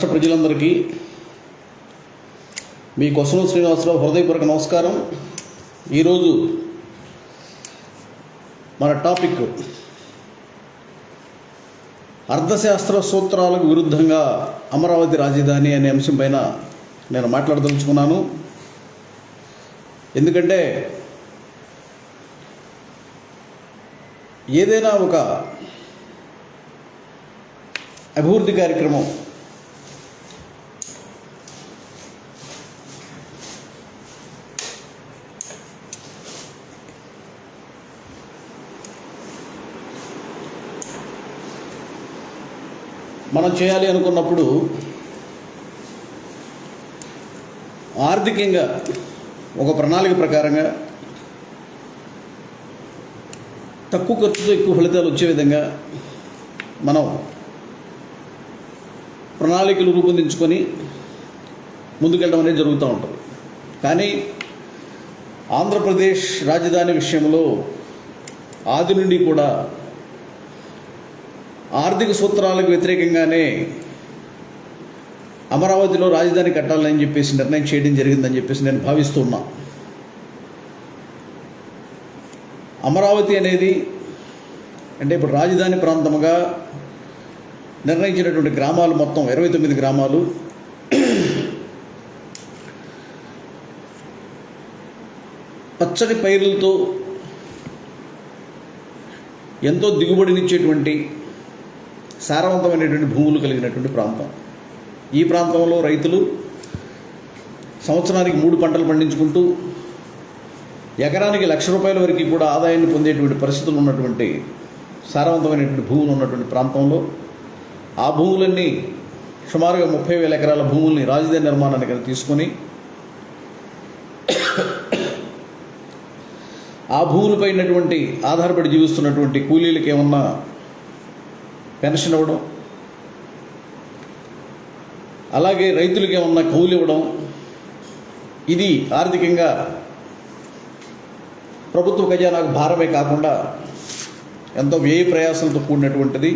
రాష్ట్ర ప్రజలందరికీ మీ కొసలు శ్రీనివాసరావు హృదయపూర్వక నమస్కారం. ఈరోజు మన టాపిక్ అర్థశాస్త్ర సూత్రాలకు విరుద్ధంగా అమరావతి రాజధాని అనే అంశం పైన నేను మాట్లాడదలుచుకున్నాను. ఎందుకంటే ఏదైనా ఒక అభివృద్ధి కార్యక్రమం మనం చేయాలి అనుకున్నప్పుడు ఆర్థికంగా ఒక ప్రణాళిక ప్రకారంగా తక్కువ ఖర్చుతో ఎక్కువ ఫలితాలు వచ్చే విధంగా మనం ప్రణాళికలు రూపొందించుకొని ముందుకెళ్ళడం అనేది జరుగుతూ ఉంటుంది. కానీ ఆంధ్రప్రదేశ్ రాజధాని విషయంలో ఆది నుండి కూడా ఆర్థిక సూత్రాలకు వ్యతిరేకంగానే అమరావతిలో రాజధాని కట్టాలని చెప్పేసి నిర్ణయం చేయడం జరిగిందని చెప్పేసి నేను భావిస్తున్నా అమరావతి అనేది అంటే ఇప్పుడు రాజధాని ప్రాంతముగా నిర్ణయించినటువంటి గ్రామాలు మొత్తం ఇరవై తొమ్మిది గ్రామాలు. పచ్చని పైరులతో ఎంతో దిగుబడినిచ్చేటువంటి సారవంతమైనటువంటి భూములు కలిగినటువంటి ప్రాంతం. ఈ ప్రాంతంలో రైతులు సంవత్సరానికి మూడు పంటలు పండించుకుంటూ ఎకరానికి లక్ష రూపాయల వరకు కూడా ఆదాయాన్ని పొందేటువంటి పరిస్థితులు ఉన్నటువంటి సారవంతమైనటువంటి భూములు ఉన్నటువంటి ప్రాంతంలో ఆ భూములన్నీ సుమారుగా ముప్పై వేల ఎకరాల భూముల్ని రాజధాని నిర్మాణానికి తీసుకొని ఆ భూములపై ఉన్నటువంటి ఆధారపడి జీవిస్తున్నటువంటి కూలీలకు ఏమన్నా పెన్షన్ ఇవ్వడం అలాగే రైతులకి ఏమన్నా కౌలు ఇవ్వడం ఇది ఆర్థికంగా ప్రభుత్వ ఖజానాకు భారమే కాకుండా ఎంతో వ్యయ ప్రయాసంతో కూడినటువంటిది.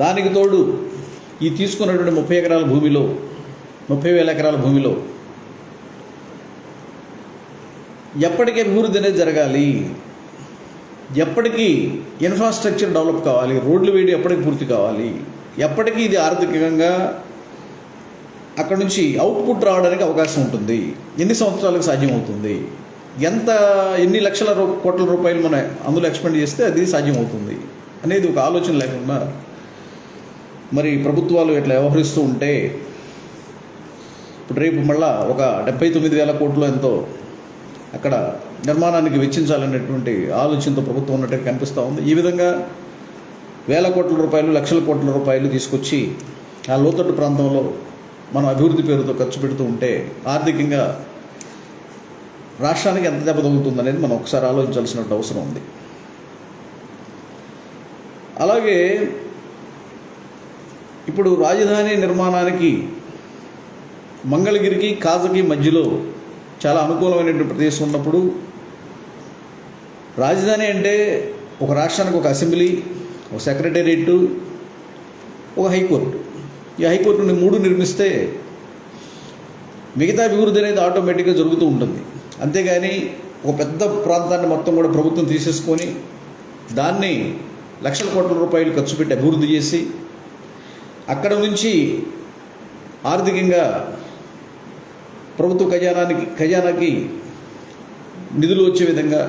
దానికి తోడు ఈ తీసుకున్నటువంటి ముప్పై ఎకరాల భూమిలో ముప్పై వేల ఎకరాల భూమిలో ఎప్పటికీ అభివృద్ధి అనేది జరగాలి. ఎప్పటికీ ఇన్ఫ్రాస్ట్రక్చర్ డెవలప్ కావాలి రోడ్లు వేడి ఎప్పటికి పూర్తి కావాలి. ఎప్పటికీ ఇది ఆర్థికంగా అక్కడ నుంచి అవుట్పుట్ రావడానికి అవకాశం ఉంటుంది. ఎన్ని సంవత్సరాలకు సాధ్యమవుతుంది? ఎంత ఎన్ని లక్షల రూ కోట్ల రూపాయలు మనం అందులో ఎక్స్పెండ్ చేస్తే అది సాధ్యమవుతుంది అనేది ఒక ఆలోచన లేకుండా మరి ప్రభుత్వాలు ఇట్లా వ్యవహరిస్తూ ఉంటే ఇప్పుడు రేపు మళ్ళా ఒక డెబ్బై తొమ్మిది వేల కోట్లు ఎంతో అక్కడ నిర్మాణానికి వెచ్చించాలనేటువంటి ఆలోచనతో ప్రభుత్వం ఉన్నట్టు కనిపిస్తూ ఉంది. ఈ విధంగా వేల కోట్ల రూపాయలు లక్షల కోట్ల రూపాయలు తీసుకొచ్చి ఆ లోతట్టు ప్రాంతంలో మనం అభివృద్ధి పేరుతో ఖర్చు పెడుతూ ఉంటే ఆర్థికంగా రాష్ట్రానికి ఎంత దెబ్బ తగులుతుందనేది మనం ఒకసారి ఆలోచించాల్సిన అవసరం ఉంది. అలాగే ఇప్పుడు రాజధాని నిర్మాణానికి మంగళగిరికి కాజకి మధ్యలో చాలా అనుకూలమైనటువంటి ప్రదేశం ఉన్నప్పుడు రాజధాని అంటే ఒక రాష్ట్రానికి ఒక అసెంబ్లీ ఒక సెక్రటేరియట్ ఒక హైకోర్టు. ఈ హైకోర్టుని మూడు నిర్మిస్తే మిగతా అభివృద్ధి అనేది ఆటోమేటిక్గా జరుగుతూ ఉంటుంది. అంతేగాని ఒక పెద్ద ప్రాంతాన్ని మొత్తం కూడా ప్రభుత్వం తీసేసుకొని దాన్ని లక్షల కోట్ల రూపాయలు ఖర్చు పెట్టి అభివృద్ధి చేసి అక్కడ నుంచి ఆర్థికంగా ప్రభుత్వ ఖజానానికి ఖజానాకి నిధులు వచ్చే విధంగా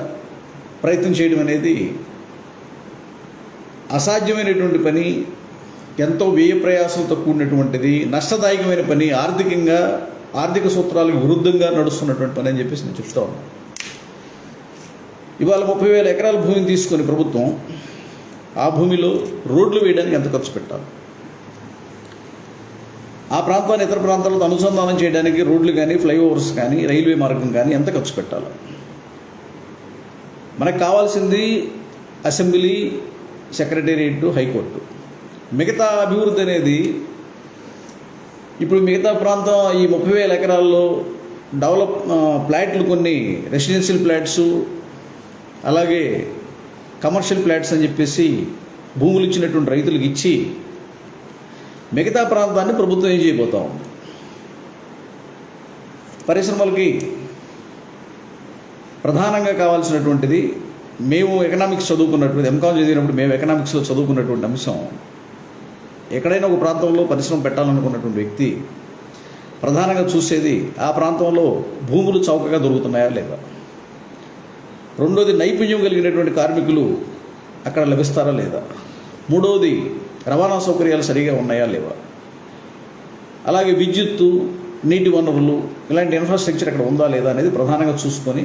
ప్రయత్నం చేయడం అనేది అసాధ్యమైనటువంటి పని ఎంతో వ్యయ ప్రయాసంతో కూడినటువంటిది నష్టదాయకమైన పని ఆర్థికంగా ఆర్థిక సూత్రాలకు విరుద్ధంగా నడుస్తున్నటువంటి పని అని చెప్పేసి నేను చెప్తా ఉన్నాను ఇవాళ ముప్పై వేల ఎకరాల భూమిని తీసుకొని ప్రభుత్వం ఆ భూమిలో రోడ్లు వేయడానికి ఎంత ఖర్చు పెట్టాలి? ఆ ప్రాంతాన్ని ఇతర ప్రాంతాలతో అనుసంధానం చేయడానికి రోడ్లు కానీ ఫ్లైఓవర్స్ కానీ రైల్వే మార్గం కానీ ఎంత ఖర్చు పెట్టాలి? మనకు కావాల్సింది అసెంబ్లీ సెక్రటేరియట్ హైకోర్టు. మిగతా అభివృద్ధి అనేది ఇప్పుడు మిగతా ప్రాంతం ఈ ముప్పై వేల ఎకరాల్లో డెవలప్ ఫ్లాట్లు కొన్ని రెసిడెన్షియల్ ప్లాట్స్ అలాగే కమర్షియల్ ఫ్లాట్స్ అని చెప్పేసి భూములు ఇచ్చినటువంటి రైతులకు ఇచ్చి మిగతా ప్రాంతాన్ని ప్రభుత్వం ఏం చేయబోతా ఉంది? పరిశ్రమలకి ప్రధానంగా కావాల్సినటువంటిది మేము ఎకనామిక్స్ చదువుకున్నటువంటి ఎంకామ్ చదివినప్పుడు మేము ఎకనామిక్స్లో చదువుకున్నటువంటి అంశం. ఎక్కడైనా ఒక ప్రాంతంలో పరిశ్రమ పెట్టాలనుకున్నటువంటి వ్యక్తి ప్రధానంగా చూసేది ఆ ప్రాంతంలో భూములు చౌకగా దొరుకుతున్నాయా లేదా? రెండోది నైపుణ్యం కలిగినటువంటి కార్మికులు అక్కడ లభిస్తారా లేదా? మూడవది రవాణా సౌకర్యాలు సరిగా ఉన్నాయా లేవా? అలాగే విద్యుత్తు నీటి వనరులు ఇలాంటి ఇన్ఫ్రాస్ట్రక్చర్ అక్కడ ఉందా లేదా అనేది ప్రధానంగా చూసుకొని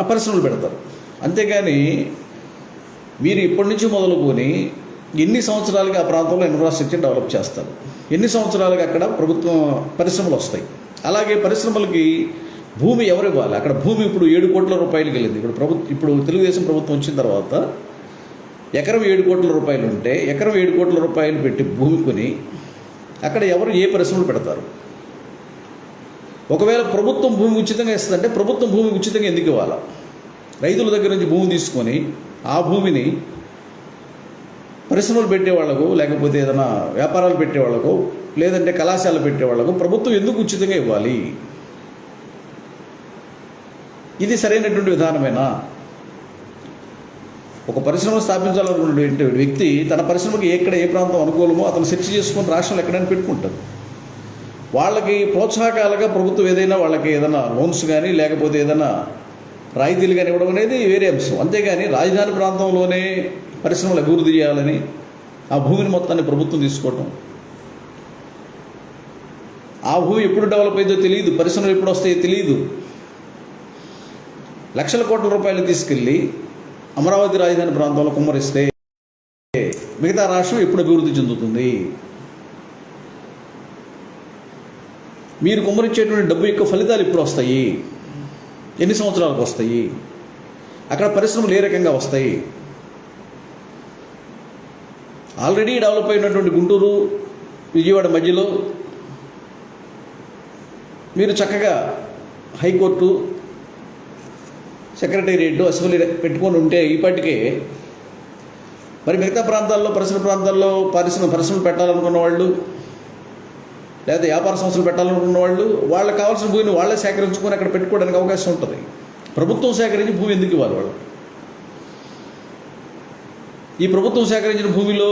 పరిశ్రమలు పెడతారు. అంతేగాని మీరు ఇప్పటి నుంచి మొదలుకొని ఎన్ని సంవత్సరాలకి ఆ ప్రాంతంలో ఇన్ఫ్రాస్ట్రక్చర్ డెవలప్ చేస్తారు? ఎన్ని సంవత్సరాలకి అక్కడ ప్రభుత్వం పరిశ్రమలు వస్తాయి? అలాగే పరిశ్రమలకి భూమి ఎవరు ఇవ్వాలి? అక్కడ భూమి ఇప్పుడు ఏడు కోట్ల రూపాయలకి వెళ్ళింది. ఇప్పుడు ప్రభుత్వం ఇప్పుడు తెలుగుదేశం ప్రభుత్వం వచ్చిన తర్వాత ఎకరం ఏడు కోట్ల రూపాయలు ఉంటే ఎకరం ఏడు కోట్ల రూపాయలు పెట్టి భూమి కొని అక్కడ ఎవరు ఏ పరిశ్రమలు పెడతారు? ఒకవేళ ప్రభుత్వం భూమి ఉచితంగా ఇస్తుందంటే ప్రభుత్వం భూమి ఉచితంగా ఎందుకు ఇవ్వాలి? రైతుల దగ్గర నుంచి భూమి తీసుకొని ఆ భూమిని పరిశ్రమలు పెట్టే వాళ్ళకు లేకపోతే ఏదైనా వ్యాపారాలు పెట్టే వాళ్ళకు లేదంటే కళాశాలలు పెట్టే వాళ్ళకు ప్రభుత్వం ఎందుకు ఉచితంగా ఇవ్వాలి? ఇది సరైనటువంటి విధానమేనా? ఒక పరిశ్రమ స్థాపించాలనుకున్నటువంటి వ్యక్తి తన పరిశ్రమకి ఎక్కడ ఏ ప్రాంతం అనుకూలమో అతను సెర్చ్ చేసుకొని రాష్ట్రంలో ఎక్కడైనా పెట్టుకుంటారు వాళ్ళకి ప్రోత్సాహకాలుగా ప్రభుత్వం ఏదైనా వాళ్ళకి ఏదైనా లోన్స్ కానీ లేకపోతే ఏదైనా రాయితీలు కానీ ఇవ్వడం అనేది వేరే అంశం. అంతేగాని రాజధాని ప్రాంతంలోనే పరిశ్రమలు అభివృద్ధి చేయాలని ఆ భూమిని మొత్తాన్ని ప్రభుత్వం తీసుకోవటం. ఆ భూమి ఎప్పుడు డెవలప్ అయిందో తెలియదు పరిశ్రమలు ఎప్పుడు వస్తాయో తెలియదు. లక్షల కోట్ల రూపాయలు తీసుకెళ్ళి అమరావతి రాజధాని ప్రాంతంలో కుమ్మరిస్తే మిగతా రాష్ట్రం ఎప్పుడు అభివృద్ధి చెందుతుంది? మీరు కుమ్మరించేటువంటి డబ్బు యొక్క ఫలితాలు ఎప్పుడు వస్తాయి? ఎన్ని సంవత్సరాలకు వస్తాయి? అక్కడ పరిశ్రమలు ఏ రకంగా వస్తాయి? ఆల్రెడీ డెవలప్ అయినటువంటి గుంటూరు విజయవాడ మధ్యలో మీరు చక్కగా హైకోర్టు సెక్రటేరియట్ అసెంబ్లీ పెట్టుకొని ఉంటే ఇప్పటికే మరి మిగతా ప్రాంతాల్లో పరిసర ప్రాంతాల్లో పరిశ్రమ పరిశ్రమలు పెట్టాలనుకున్న వాళ్ళు లేదా వ్యాపార సంస్థలు పెట్టాలనుకున్న వాళ్ళు వాళ్ళకి కావాల్సిన భూమిని వాళ్ళే సేకరించుకొని అక్కడ పెట్టుకోవడానికి అవకాశం ఉంటుంది. ప్రభుత్వం సేకరించి భూమి ఎందుకు ఇవ్వాలి వాళ్ళు ఈ ప్రభుత్వం సేకరించిన భూమిలో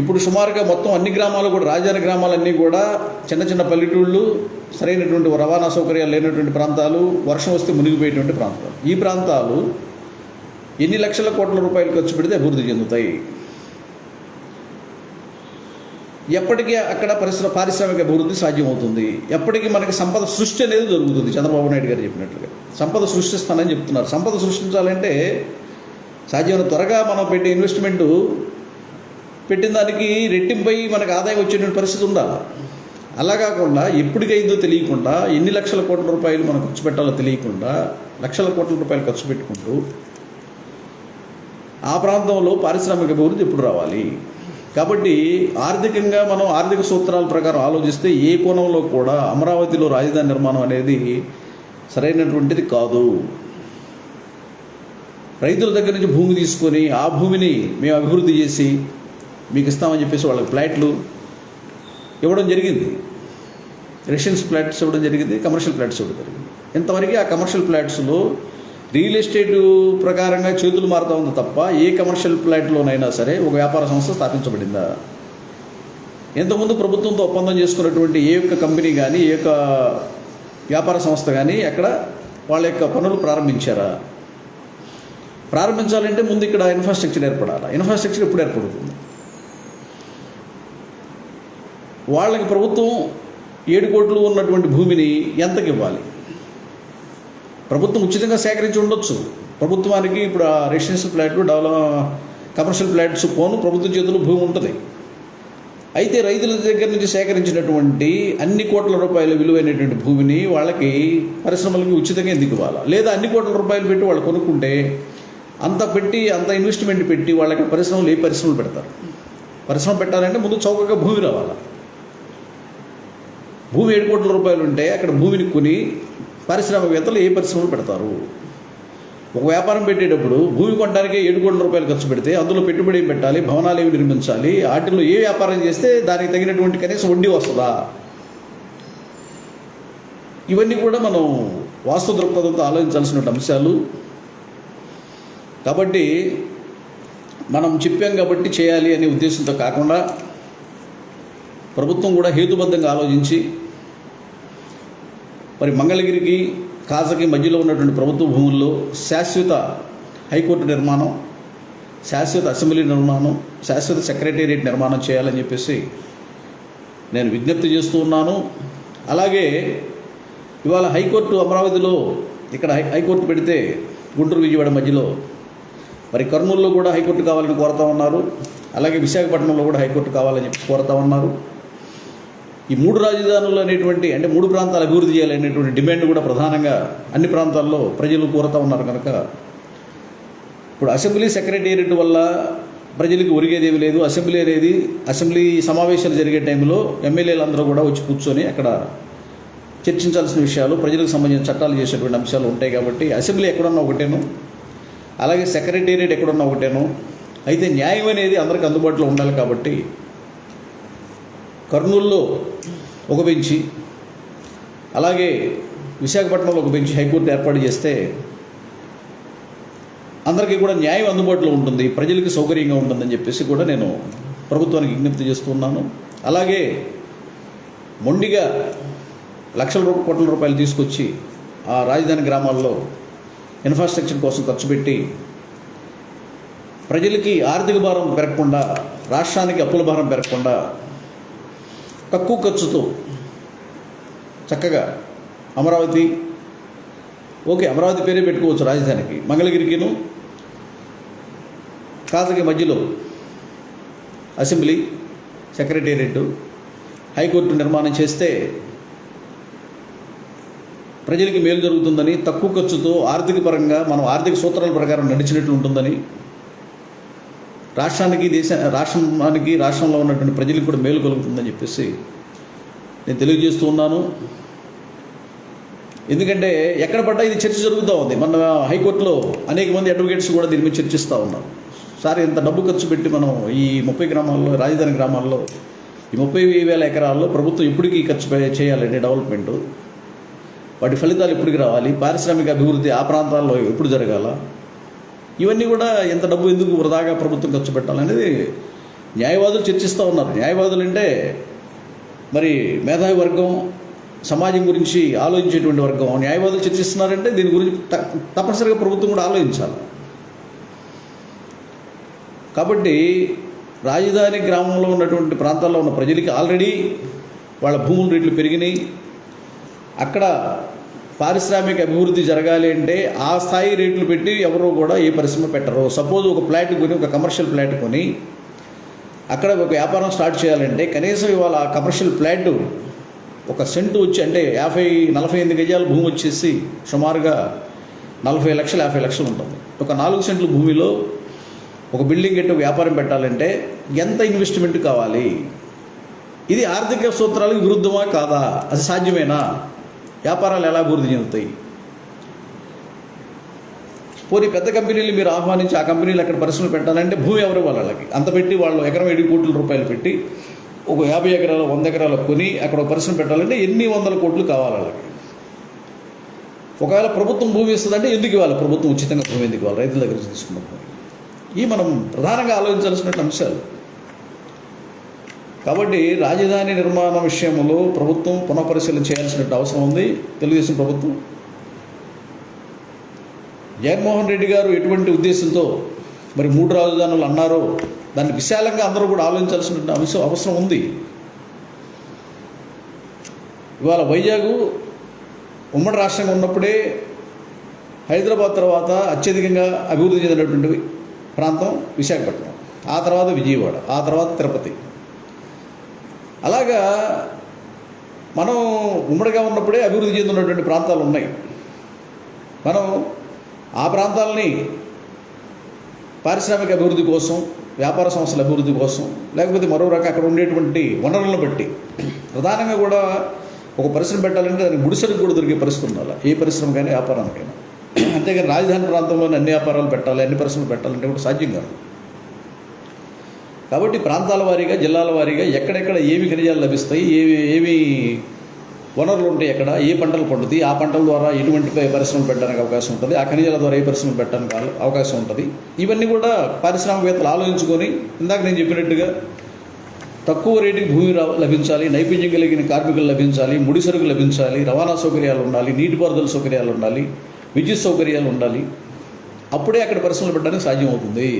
ఇప్పుడు సుమారుగా మొత్తం అన్ని గ్రామాలు కూడా రాజధాని గ్రామాలన్నీ కూడా చిన్న చిన్న పల్లెటూళ్ళు సరైనటువంటి రవాణా సౌకర్యాలు లేనటువంటి ప్రాంతాలు వర్షం వస్తే మునిగిపోయేటువంటి ప్రాంతాలు. ఈ ప్రాంతాలు ఎన్ని లక్షల కోట్ల రూపాయలు ఖర్చు పెడితే అభివృద్ధి చెందుతాయి? ఎప్పటికీ అక్కడ పరిశ్రమ పారిశ్రామిక అభివృద్ధి సాధ్యమవుతుంది. ఎప్పటికీ మనకి సంపద సృష్టి అనేది జరుగుతుంది చంద్రబాబు నాయుడు గారు చెప్పినట్లుగా. సంపద సృష్టిస్తానని చెప్తున్నారు. సంపద సృష్టించాలంటే సాధ్యమైన త్వరగా మనం పెట్టే ఇన్వెస్ట్మెంట్ పెట్టిన దానికి రెట్టింపై మనకు ఆదాయం వచ్చేటువంటి పరిస్థితి ఉండాలి అలా కాకుండా ఎప్పటికైందో తెలియకుండా ఎన్ని లక్షల కోట్ల రూపాయలు మనం ఖర్చు పెట్టాలో తెలియకుండా లక్షల కోట్ల రూపాయలు ఖర్చు పెట్టుకుంటూ ఆ ప్రాంతంలో పారిశ్రామిక అభివృద్ధి ఎప్పుడు రావాలి? కాబట్టి ఆర్థికంగా మనం ఆర్థిక సూత్రాల ప్రకారం ఆలోచిస్తే ఏ కోణంలో కూడా అమరావతిలో రాజధాని నిర్మాణం అనేది సరైనటువంటిది కాదు. రైతుల దగ్గర నుంచి భూమి తీసుకొని ఆ భూమిని మేము అభివృద్ధి చేసి మీకు ఇస్తామని చెప్పేసి వాళ్ళకి ఫ్లాట్లు ఇవ్వడం జరిగింది. రెసిడెన్స్ ఫ్లాట్స్ ఇవ్వడం జరిగింది కమర్షియల్ ఫ్లాట్స్ ఇవ్వడం జరిగింది. ఇంతవరకు ఆ కమర్షియల్ ఫ్లాట్స్లో రియల్ ఎస్టేట్ ప్రకారంగా చేతులు మారుతా ఉంది తప్ప ఏ కమర్షియల్ ఫ్లాట్లోనైనా సరే ఒక వ్యాపార సంస్థ స్థాపించబడిందా? ఇంతకుముందు ప్రభుత్వంతో ఒప్పందం చేసుకున్నటువంటి ఏ యొక్క కంపెనీ కానీ ఏ యొక్క వ్యాపార సంస్థ కానీ అక్కడ వాళ్ళ యొక్క పనులు ప్రారంభించారా? ప్రారంభించాలంటే ముందు ఇక్కడ ఇన్ఫ్రాస్ట్రక్చర్ ఏర్పడాలి? ఇన్ఫ్రాస్ట్రక్చర్ ఎప్పుడు ఏర్పడుతుంది? వాళ్ళకి ప్రభుత్వం ఏడు కోట్లు ఉన్నటువంటి భూమిని ఎంతకి ఇవ్వాలి ప్రభుత్వం ఉచితంగా సేకరించి ఉండొచ్చు. ప్రభుత్వానికి ఇప్పుడు ఆ రెసిడెన్షియల్ ఫ్లాట్లు డెవలప్ కమర్షియల్ ఫ్లాట్స్ పోను ప్రభుత్వ చేతులు భూమి ఉంటుంది. అయితే రైతుల దగ్గర నుంచి సేకరించినటువంటి అన్ని కోట్ల రూపాయల విలువైనటువంటి భూమిని వాళ్ళకి పరిశ్రమలకి ఉచితంగా ఎందుకు ఇవ్వాలా? లేదా అన్ని కోట్ల రూపాయలు పెట్టి వాళ్ళు కొనుక్కుంటే అంత పెట్టి అంత ఇన్వెస్ట్మెంట్ పెట్టి వాళ్ళకి పరిశ్రమలు ఏ పరిశ్రమలు పెడతారు? పరిశ్రమ పెట్టాలంటే ముందు చౌకగా భూమి రావాలి? భూమి ఏడు కోట్ల రూపాయలు ఉంటే అక్కడ భూమిని కొని పారిశ్రామికవేత్తలు ఏ పరిశ్రమలు పెడతారు? ఒక వ్యాపారం పెట్టేటప్పుడు భూమి కొనడానికి ఏడు కోట్ల రూపాయలు ఖర్చు పెడితే అందులో పెట్టుబడి ఏం పెట్టాలి? భవనాలు ఏమి నిర్మించాలి? వాటిలో ఏ వ్యాపారం చేస్తే దానికి తగినటువంటి కనీసం వడ్డీ వస్తుందా? ఇవన్నీ కూడా మనం వాస్తు దృక్పథంతో ఆలోచించాల్సిన అంశాలు. కాబట్టి మనం చెప్పాం కాబట్టి చేయాలి అనే ఉద్దేశంతో కాకుండా ప్రభుత్వం కూడా హేతుబద్ధంగా ఆలోచించి మరి మంగళగిరికి కాజకి మధ్యలో ఉన్నటువంటి ప్రభుత్వ భూముల్లో శాశ్వత హైకోర్టు నిర్మాణం శాశ్వత అసెంబ్లీ నిర్మాణం శాశ్వత సెక్రటేరియట్ నిర్మాణం చేయాలని చెప్పేసి నేను విజ్ఞప్తి చేస్తూ ఉన్నాను. అలాగే ఇవాళ హైకోర్టు అమరావతిలో ఇక్కడ హై హైకోర్టు పెడితే గుంటూరు విజయవాడ మధ్యలో మరి కర్నూలులో కూడా హైకోర్టు కావాలని కోరుతా ఉన్నారు. అలాగే విశాఖపట్నంలో కూడా హైకోర్టు కావాలని చెప్పి కోరుతా ఉన్నారు. ఈ మూడు రాజధానులు అనేటువంటి అంటే మూడు ప్రాంతాలు అభివృద్ధి చేయాలనేటువంటి డిమాండ్ కూడా ప్రధానంగా అన్ని ప్రాంతాల్లో ప్రజలు కోరుతూ ఉన్నారు కనుక. ఇప్పుడు అసెంబ్లీ సెక్రటేరియట్ వల్ల ప్రజలకు ఒరిగేదేమీ లేదు. అసెంబ్లీ అనేది అసెంబ్లీ సమావేశాలు జరిగే టైంలో ఎమ్మెల్యేలందరూ కూడా వచ్చి కూర్చొని అక్కడ చర్చించాల్సిన విషయాలు ప్రజలకు సంబంధించిన చట్టాలు చేసేటువంటి అంశాలు ఉంటాయి కాబట్టి అసెంబ్లీ ఎక్కడున్నా ఒకటేను. అలాగే సెక్రటేరియట్ ఎక్కడున్నా ఒకటేను. అయితే న్యాయం అనేది అందరికి అందుబాటులో ఉండాలి కాబట్టి కర్నూలులో ఒక బెంచి అలాగే విశాఖపట్నంలో ఒక బెంచ్ హైకోర్టు ఏర్పాటు చేస్తే అందరికీ కూడా న్యాయం అందుబాటులో ఉంటుంది ప్రజలకు సౌకర్యంగా ఉంటుందని చెప్పేసి కూడా నేను ప్రభుత్వానికి విజ్ఞప్తి చేస్తున్నాను అలాగే మొండిగా లక్షల రూ కోట్ల రూపాయలు తీసుకొచ్చి ఆ రాజధాని గ్రామాల్లో ఇన్ఫ్రాస్ట్రక్చర్ కోసం ఖర్చు పెట్టి ప్రజలకి ఆర్థిక భారం పెరగకుండా రాష్ట్రానికి అప్పుల భారం పెరగకుండా తక్కువ ఖర్చుతో. చక్కగా. అమరావతి. ఓకే అమరావతి పేరే పెట్టుకోవచ్చు రాజధానికి. మంగళగిరికిను కాజకి మధ్యలో. Assembly secretariat. హైకోర్టు నిర్మాణం చేస్తే ప్రజలకి మేలు జరుగుతుందని తక్కువ ఖర్చుతో ఆర్థిక పరంగా మనం ఆర్థిక సూత్రాల ప్రకారం నడిచినట్లు ఉంటుందని రాష్ట్రానికి దేశ రాష్ట్రానికి రాష్ట్రంలో ఉన్నటువంటి ప్రజలకు కూడా మేలు కలుగుతుందని చెప్పేసి నేను తెలియజేస్తూ ఉన్నాను. ఎందుకంటే ఎక్కడ పడ్డా ఇది చర్చ జరుగుతూ ఉంది. మన హైకోర్టులో అనేక మంది అడ్వకేట్స్ కూడా దీని మీద చర్చిస్తూ ఉన్నారు. సార్ ఇంత డబ్బు ఖర్చు పెట్టి మనం ఈ ముప్పై గ్రామాల్లో రాజధాని గ్రామాల్లో ఈ ముప్పై వేల ఎకరాల్లో ప్రభుత్వం ఇప్పటికీ ఖర్చు పె- చేయాలండి డెవలప్మెంట్. వాటి ఫలితాలు ఎప్పటికి రావాలి. పారిశ్రామిక అభివృద్ధి ఆ ప్రాంతాల్లో ఎప్పుడు జరగాల? ఇవన్నీ కూడా ఎంత డబ్బు ఎందుకు వృధాగా ప్రభుత్వం ఖర్చు పెట్టాలనేది న్యాయవాదులు చర్చిస్తూ ఉన్నారు. న్యాయవాదులు అంటే మరి మేధావి వర్గం సమాజం గురించి ఆలోచించేటువంటి వర్గం. న్యాయవాదులు చర్చిస్తున్నారంటే దీని గురించి త- తప్పనిసరిగా ప్రభుత్వం కూడా ఆలోచించాలి. కాబట్టి రాజధాని గ్రామంలో ఉన్నటువంటి ప్రాంతాల్లో ఉన్న ప్రజలకి ఆల్రెడీ వాళ్ళ భూములు రేట్లు పెరిగినాయి. అక్కడ పారిశ్రామిక అభివృద్ధి జరగాలి అంటే ఆ స్థాయి రేట్లు పెట్టి ఎవరు కూడా ఏ పరిశ్రమ పెట్టరు. సపోజ్ ఒక ఫ్లాట్ కొని ఒక కమర్షియల్ ఫ్లాట్ కొని అక్కడ ఒక వ్యాపారం స్టార్ట్ చేయాలంటే కనీసం ఇవాళ ఆ కమర్షియల్ ఫ్లాట్ ఒక సెంటు వచ్చి అంటే యాభై నలభై ఎనిమిది గజాల భూమి వచ్చేసి సుమారుగా నలభై లక్షలు యాభై లక్షలు ఉంటుంది. ఒక నాలుగు సెంట్ల భూమిలో ఒక బిల్డింగ్ కట్టి ఒక వ్యాపారం పెట్టాలంటే ఎంత ఇన్వెస్ట్మెంట్ కావాలి? ఇది ఆర్థిక సూత్రాలకు విరుద్ధమా కాదా? అది సాధ్యమేనా? వ్యాపారాలు ఎలా అభివృద్ధి చెందుతాయి? పోనీ పెద్ద కంపెనీలు మీరు ఆహ్వానించి ఆ కంపెనీలు అక్కడ పరిశ్రమలు పెట్టాలంటే భూమి ఎవరు వాళ్ళకి? అంత పెట్టి వాళ్ళు ఎకరం ఏడు కోట్ల రూపాయలు పెట్టి ఒక యాభై ఎకరాలు వంద ఎకరాలు కొని అక్కడ పరిశ్రమ పెట్టాలంటే ఎన్ని వందల కోట్లు కావాలి వాళ్ళకి? ఒకవేళ ప్రభుత్వం భూమి ఇస్తుందంటే ఎందుకు ఇవ్వాలి? ప్రభుత్వం ఉచితంగా భూమి ఎందుకు ఇవ్వాలి? రైతుల దగ్గర తీసుకున్న భూమి. ఇవి మనం ప్రధానంగా ఆలోచించాల్సిన అంశాలు. కాబట్టి రాజధాని నిర్మాణ విషయంలో ప్రభుత్వం పునఃపరిశీలన చేయాల్సిన అవసరం ఉంది. తెలుగుదేశం ప్రభుత్వం. జగన్మోహన్ రెడ్డి గారు ఎటువంటి ఉద్దేశంతో మరి మూడు రాజధానులు అన్నారో దాన్ని విశాలంగా అందరూ కూడా ఆలోచించాల్సిన అంశం అవసరం ఉంది. ఇవాళ వైజాగ్ ఉమ్మడి రాష్ట్రంగా ఉన్నప్పుడే హైదరాబాద్ తర్వాత అత్యధికంగా అభివృద్ధి చెందినటువంటి ప్రాంతం విశాఖపట్నం. ఆ తర్వాత విజయవాడ ఆ తర్వాత తిరుపతి. అలాగా మనం ఉమ్మడిగా ఉన్నప్పుడే అభివృద్ధి చెందినటువంటి ప్రాంతాలు ఉన్నాయి. మనం ఆ ప్రాంతాలని పారిశ్రామిక అభివృద్ధి కోసం వ్యాపార సంస్థల అభివృద్ధి కోసం లేకపోతే మరో రకం అక్కడ ఉండేటువంటి వనరులను బట్టి ప్రధానంగా కూడా ఒక పరిశ్రమ పెట్టాలంటే దానికి గుడిసెలకు కూడా దొరికే పరిస్థితి ఉండాలి. ఏ పరిశ్రమకైనా వ్యాపారానికైనా. అంతేగాని రాజధాని ప్రాంతంలోనే అన్ని వ్యాపారాలు పెట్టాలి అన్ని పరిశ్రమలు పెట్టాలంటే కూడా సాధ్యం కాదు. కాబట్టి ప్రాంతాల వారీగా జిల్లాల వారీగా ఎక్కడెక్కడ ఏమి ఖనిజాలు లభిస్తాయి ఏమి ఏమి వనరులు ఉంటాయి ఎక్కడ ఏ పంటలు పండుతాయి ఆ పంటల ద్వారా ఎటువంటి పరిశ్రమలు పెట్టడానికి అవకాశం ఉంటుంది ఆ ఖనిజాల ద్వారా ఏ పరిశ్రమలు పెట్టడానికి అవకాశం ఉంటుంది. ఇవన్నీ కూడా పారిశ్రామికవేత్తలు ఆలోచించుకొని ఇందాక నేను చెప్పినట్టుగా తక్కువ రేటుకి భూమి లభించాలి నైపుణ్యం కలిగిన కార్మికులు లభించాలి ముడి సరుకు లభించాలి రవాణా సౌకర్యాలు ఉండాలి నీటిపారుదల సౌకర్యాలు ఉండాలి విద్యుత్ సౌకర్యాలు ఉండాలి. అప్పుడే అక్కడ పరిశ్రమలు పెట్టడానికి సాధ్యమవుతుంది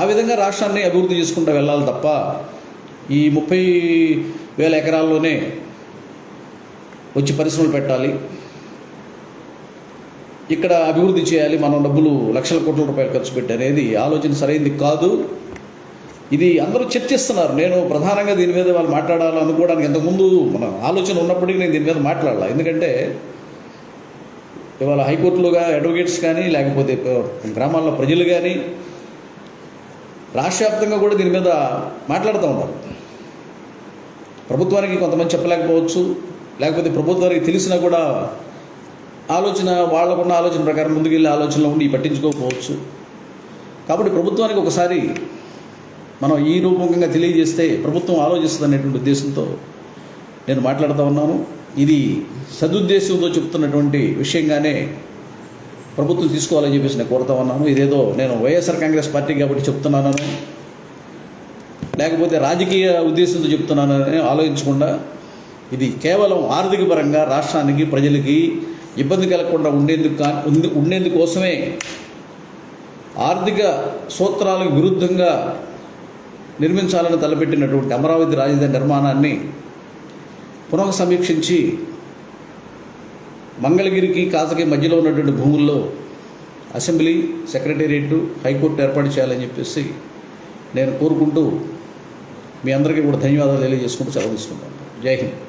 ఆ విధంగా రాష్ట్రాన్ని అభివృద్ధి చేసుకుంటూ వెళ్ళాలి తప్ప ఈ ముప్పై వేల ఎకరాల్లోనే వచ్చి పరిశ్రమలు పెట్టాలి. ఇక్కడ అభివృద్ధి చేయాలి. మనం డబ్బులు లక్షల కోట్ల రూపాయలు ఖర్చు పెట్టి అనేది ఆలోచన సరైనది కాదు. ఇది అందరూ చర్చిస్తున్నారు నేను ప్రధానంగా దీని మీద వాళ్ళు మాట్లాడాలి అనుకోవడానికి ఇంతకుముందు మన ఆలోచన ఉన్నప్పటికీ నేను దీని మీద మాట్లాడాలి. ఎందుకంటే ఇవాళ హైకోర్టులోగా అడ్వకేట్స్ కానీ లేకపోతే గ్రామాల్లో ప్రజలు కానీ రాష్ట్ర వ్యాప్తంగా కూడా దీని మీద మాట్లాడుతూ ఉంటారు. ప్రభుత్వానికి కొంతమంది చెప్పలేకపోవచ్చు లేకపోతే ప్రభుత్వానికి తెలిసినా కూడా ఆలోచన వాళ్ళకున్న ఆలోచన ప్రకారం ముందుకెళ్ళే ఆలోచనలో ఉండి పట్టించుకోకపోవచ్చు. కాబట్టి ప్రభుత్వానికి ఒకసారి మనం ఈ రూపకంగా తెలియజేస్తే ప్రభుత్వం ఆలోచిస్తుంది అనేటువంటి ఉద్దేశంతో నేను మాట్లాడుతూ ఉన్నాను. ఇది సదుద్దేశంతో చెప్తున్నటువంటి విషయంగానే ప్రభుత్వం తీసుకోవాలని చెప్పేసి నేను కోరుతా ఉన్నాను. ఇదేదో నేను వైఎస్ఆర్ కాంగ్రెస్ పార్టీ కాబట్టి చెప్తున్నానని లేకపోతే రాజకీయ ఉద్దేశంతో చెప్తున్నానని ఆలోచించకుండా ఇది కేవలం ఆర్థిక పరంగా రాష్ట్రానికి ప్రజలకి ఇబ్బంది కలగకుండా ఉండేందుకు కా ఉండేందుకోసమే ఆర్థిక సూత్రాలకు విరుద్ధంగా నిర్మించాలని తలపెట్టినటువంటి అమరావతి రాజధాని నిర్మాణాన్ని పునః సమీక్షించి మంగళగిరికి కాసకి మధ్యలో ఉన్నటువంటి భూముల్లో అసెంబ్లీ సెక్రటేరియట్ హైకోర్టు ఏర్పాటు చేయాలని చెప్పేసి నేను కోరుకుంటూ మీ అందరికీ కూడా ధన్యవాదాలు తెలియజేసుకుంటూ సెలవు తీసుకుంటాను. జై హింద్.